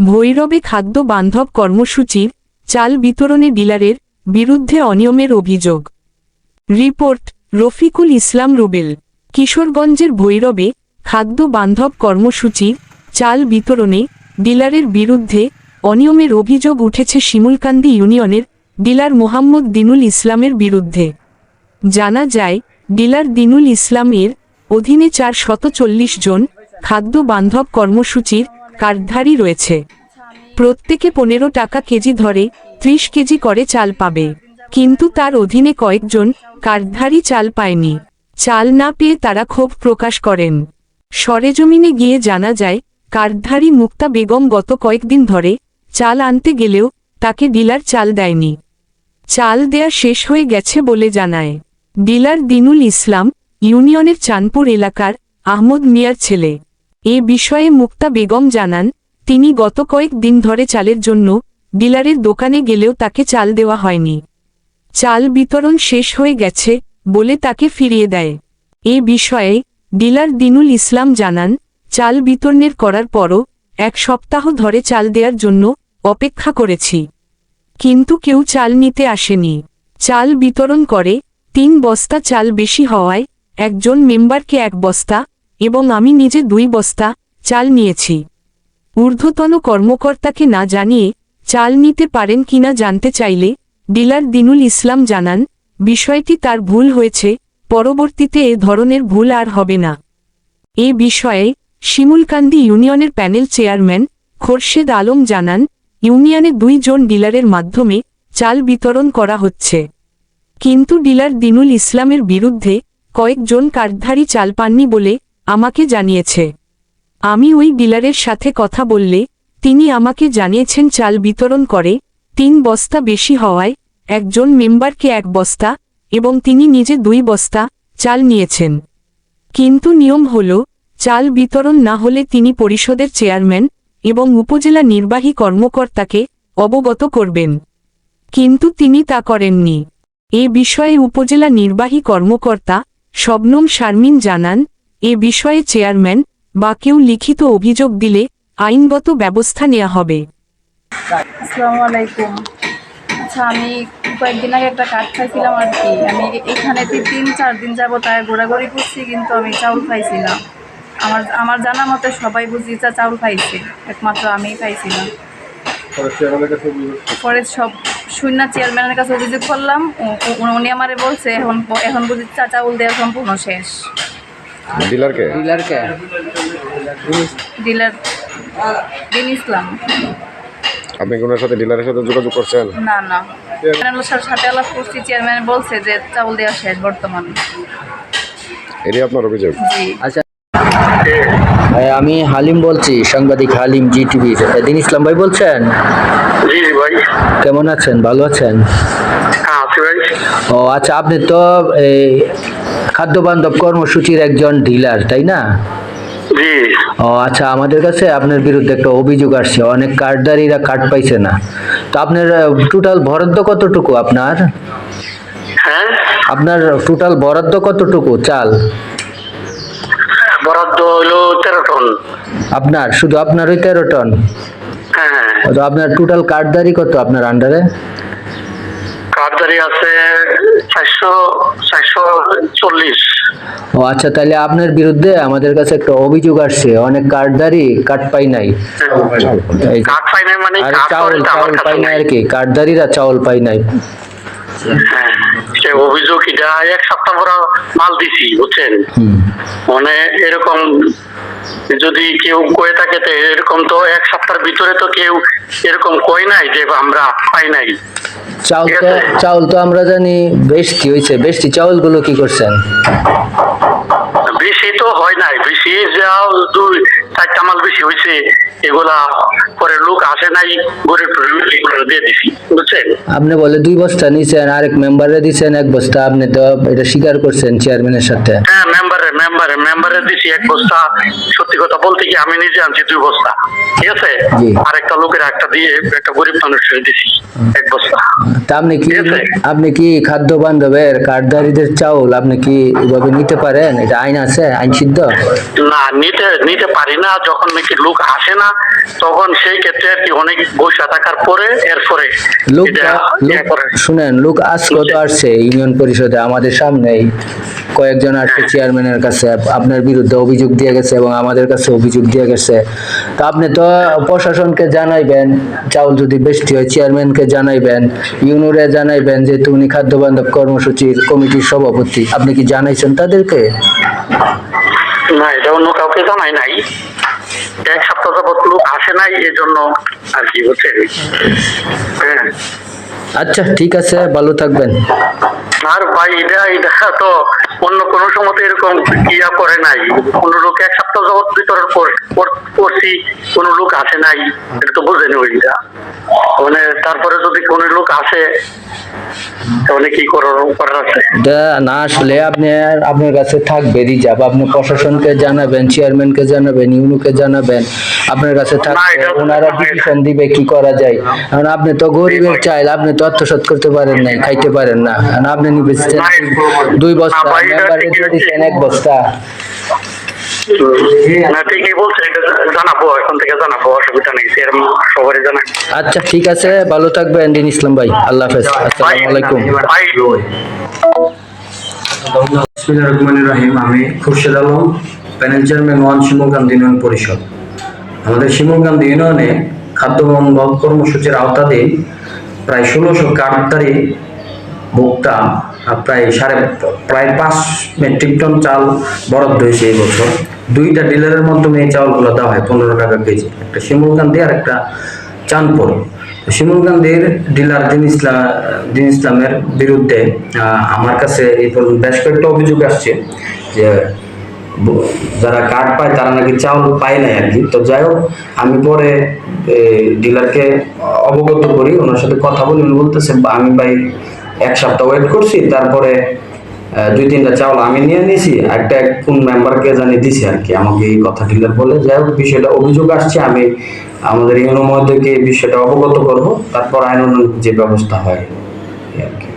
ভৈরবে খাদ্য বান্ধব কর্মসূচির চাল বিতরণে ডিলারের বিরুদ্ধে অনিয়মের অভিযোগ। রিপোর্ট, রফিকুল ইসলাম রুবেল। কিশোরগঞ্জের ভৈরবে খাদ্য বান্ধব কর্মসূচির চাল বিতরণে ডিলারের বিরুদ্ধে অনিয়মের অভিযোগ উঠেছে শিমুলকান্দি ইউনিয়নের ডিলার মোহাম্মদ দিনুল ইসলামের বিরুদ্ধে। জানা যায়, ডিলার দিনুল ইসলামের অধীনে চার শত জন খাদ্য বান্ধব কর্মসূচির কার্ডধারী রয়েছে। প্রত্যেকে পনেরো টাকা কেজি ধরে ত্রিশ কেজি করে চাল পাবে। কিন্তু তার অধীনে কয়েকজন কার্ডধারী চাল পায়নি। চাল না পেয়ে তারা ক্ষোভ প্রকাশ করেন। সরেজমিনে গিয়ে জানা যায় কার্ডধারী মুক্তা বেগম গত কয়েকদিন ধরে চাল আনতে গেলেও তাকে ডিলার চাল দেয়নি। চাল দেয়া শেষ হয়ে গেছে বলে জানায়। ডিলার দিনুল ইসলাম, ইউনিয়নের চাঁদপুর এলাকার আহমদ মিয়ার ছেলে। এ বিষয়ে মুক্তা বেগম জানান, তিনি গত কয়েক দিন ধরে চালের জন্য ডিলারের দোকানে গেলেও তাকে চাল দেওয়া হয়নি। চাল বিতরণ শেষ হয়ে গেছে বলে তাকে ফিরিয়ে দেয়। এ বিষয়ে ডিলার দিনুল ইসলাম জানান, চাল বিতরণের করার পরও এক সপ্তাহ ধরে চাল দেওয়ার জন্য অপেক্ষা করেছি। কিন্তু কেউ চাল নিতে আসেনি। চাল বিতরণ করে তিন বস্তা চাল বেশি হওয়ায় একজন মেম্বারকে এক বস্তা এবং আমি নিজে দুই বস্তা চাল নিয়েছি। ঊর্ধ্বতন কর্মকর্তাকে না জানিয়ে চাল নিতে পারেন কিনা জানতে চাইলে ডিলার দিনুল ইসলাম জানান, বিষয়টি তার ভুল হয়েছে, পরবর্তীতে এ ধরনের ভুল আর হবে না। এ বিষয়ে শিমুলকান্দি ইউনিয়নের প্যানেল চেয়ারম্যান খোরশেদ আলম জানান, ইউনিয়নে দুইজন ডিলারের মাধ্যমে চাল বিতরণ করা হচ্ছে। কিন্তু ডিলার দিনুল ইসলামের বিরুদ্ধে কয়েকজন কার্ডধারী চাল পাননি বলে আমাকে জানিয়েছে। আমি ওই ডিলারের সাথে কথা বললে, তিনি আমাকে জানিয়েছেন চাল বিতরণ করে, তিন বস্তা বেশি হওয়ায়, একজন মেম্বারকে এক বস্তা, এবং তিনি নিজে দুই বস্তা চাল নিয়েছেন। কিন্তু নিয়ম হল, চাল বিতরণ না হলে তিনি পরিষদের চেয়ারম্যান এবং উপজেলা নির্বাহী কর্মকর্তাকে অবগত করবেন। কিন্তু তিনি তা করেননি। এ বিষয়ে উপজেলা নির্বাহী কর্মকর্তা শবনম শারমিন জানান এ বিষয়ে চেয়ারম্যান বা কেউ লিখিত অভিযোগ দিলে আইনগত ব্যবস্থা নেওয়া হবে। আসসালামু আলাইকুম। আচ্ছা আমি কয়েকদিন আগে একটা কাঠ খাইছিলাম আর কি। আমি এখানে তিন চার দিন যাব তাই ঘোরাঘুরি করছি কিন্তু আমি চাউল খাইছি না। আমার আমার জানা মতে সবাই বুঝি চা চাউল খাইছে একমাত্র আমিই খাইছি না। পরে সব শূন্য চেয়ারম্যানের কাছে অভিযোগ করলাম উনি আমারে বলছে এখন এখন বুঝি চা চাউল দেওয়া সম্পূর্ণ শেষ। ডিলারকে? ডিলারকে। ডিলার কে ডিলার দিন ইসলাম। আপনি কি ওনার সাথে ডিলারের সাথে যোগাযোগ করছেন? না না। চেয়ারম্যানের সাথে আলাপ করছি চেয়ারম্যান বলছে যে চাউল দেওয়া শেষ বর্তমানে। এটাই আপনার অভিযোগ? জি। আচ্ছা। আমি হালিম বলছি সাংবাদিক হালিম জি টিভির দিন ইসলাম ভাই বলছেন? জি জি ভাই। কেমন আছেন? ভালো আছেন? ও আচ্ছা আপনি তো এই খাদ্য বান্ধব কর্মসূচির একজন ডিলার তাই না? ও আচ্ছা আমাদের কাছে আপনার বিরুদ্ধে একটা অভিযোগ আসছে অনেক কার্ডদারিরা কার্ড পাইছে না। তো আপনার টোটাল বরাদ্দ কতটুকু আপনার? হ্যাঁ? আপনার টোটাল বরাদ্দ কতটুকু চাল? বরাদ্দ হলো তেরো টন। আপনার শুধু আপনার ওই তেরো টন? হ্যাঁ হ্যাঁ। আপনার টোটাল কার্ডদারি কত আপনার আন্ডারে কাঠদারি আছে চারশো চারশো চল্লিশ। ও আচ্ছা তাহলে আপনার বিরুদ্ধে আমাদের কাছে একটা অভিযোগ আসছে। অনেক কার্ডদারি কার্ড পাই নাই। এই পাই নাই মানে আর চাউল পাই নাই। আর কি। কার্ডদারিরা চাউল পাই নাই। সে অভিযোগ এটা এক সপ্তাহ পর মাল দিছি বুঝছেন? মানে এরকম যদি কেউ কয়ে থাকে তো এরকম তো এক সপ্তাহের ভিতরে তো কেউ এরকম কয় নাই যে আমরা পাই নাই। চাউল তো চাউল তো আমরা জানি বেশি হয়েছে বেশি চাউলগুলো কি করছেন? বেশি তো হয় নাই বেশি যা দুই চারটা মাল বেশি হয়েছে এগুলা পরে লোক আসে নাই গরিব দিয়ে দিছি বুঝছেন? আপনি বলে দুই বস্তা নিছেন আরেক মেম্বারে দিছেন এক বস্তা আপনি তো এটা স্বীকার করছেন চেয়ারম্যানের সাথে। হ্যাঁ মেম্বারে মেম্বারে মেম্বারে দিছি এক বস্তা। সত্যি কথা বলতে কি আমি নিজে আনছি দুই বস্তা। ঠিক আছে? আর একটা লোকের একটা দিয়ে একটা গরিব মানুষের দিছি এক বস্তা। আপনি কি আপনি কি খাদ্য বান্ধবের কার্ডদারিদের চাউল আপনি কি এভাবে নিতে পারেন? এটা আইন আছে? আইন সিদ্ধ? না নিতে নিতে পারি না। যখন নাকি লোক আসে না তখন সেই ক্ষেত্রে আর কি অনেক বসে থাকার পরে এরপরে। শুনেন লোক আজ কত আসছে ইউনিয়ন পরিষদে আমাদের সামনেই কয়েকজন আসছে চেয়ারম্যানের কাছে আপনার বিরুদ্ধে অভিযোগ দিয়ে গেছে এবং আমাদের কাছে অভিযোগ দিয়ে গেছে। তো আপনি তো প্রশাসনকে জানাইবেন চাউল যদি বেশি হয় চেয়ারম্যানকে জানাইবেন ইউনুরে জানাইবেন যেহেতু উনি খাদ্য বান্ধব কর্মসূচির কমিটির সভাপতি। আপনি কি জানাইছেন তাদেরকে? না এটা অন্য কাউকে জানাই নাই। এক সপ্তাহ যাবত লোক আসে নাই এই আর কি হচ্ছে। হ্যাঁ। আচ্ছা ঠিক আছে ভালো থাকবেন। আর ভাই এটা এটা তো অন্য কোনো সময় এরকম ইয়া করে নাই। কোন লোক এক সপ্তাহ যাবত পর- করছি কোনো লোক আসে নাই। এটা তো বোঝেনি ওইটা। মানে তারপরে যদি কোন লোক আসে তাহলে কি করার আছে? না আসলে আপনি আপনার কাছে থাকবে রিজার্ভ। আপনি প্রশাসনকে জানাবেন চেয়ারম্যানকে জানাবেন ইউনুকে জানাবেন। আপনার কাছে থাকবে ওনারা ডিসিশন দিবে কি করা যায়। কারণ আপনি তো গরিবের চাইল আপনি তো আত্মসাৎ করতে পারেন নাই খাইতে পারেন না। আপনি নিবেছেন দুই বস্তা এক বস্তা। না ঠিকই বলছে এটা জানাব এখন থেকে জানাব অসুবিধা নেই এরকম সবারই জানাই আচ্ছা ঠিক আছে ভালো থাকবেন দিন ইসলাম ভাই আল্লাহ হাফেজ আসসালামু আলাইকুম। বিসমিল্লাহির রহমানির রহিম আমি Khurshed Alam panel chairman one Shimulkandi union Parishad. আমাদের শিমুলকান্দি ইউনিয়নে খাদ্য মঙ্গল কর্মসূচির আওতাধীন প্রায় ষোলোশো কার্ডধারী ভোক্তা প্রায় সাড়ে প্রায় পাঁচ মেট্রিক টন চাল বরাদ্দ হয়েছে এই বছর। দুইটা ডিলারের মাধ্যমে এই চাউলগুলো দেওয়া হয়, পনেরো টাকা কেজি। একটা শিমুলকান্দি আর একটা চাঁদপুর। শিমুল গান্ধীর ডিলার দিন ইসলাম দিন ইসলামের বিরুদ্ধে আমার কাছে এই পর্যন্ত বেশ কয়েকটা অভিযোগ আসছে যে যারা কার্ড পায় তারা নাকি চাউল পায় না আর কি। তো যাই হোক, আমি পরে ডিলারকে অবগত করি, ওনার সাথে কথা বলি। উনি বলতেছে "বা আমি ভাই এক সপ্তাহ ওয়েট করছি, তারপরে দুই তিনটা চাউল আমি নিয়ে নিয়েছি একটা এক কোন মেম্বারকে জানি দিছি আর কি। আমাকে এই কথা ডিলার বলে, যাই হোক, বিষয়টা অভিযোগ আসছে, আমি আমাদের ইউনো মহোদয়কে বিষয়টা অবগত করব, তারপর আইন যে ব্যবস্থা হয় আর কি।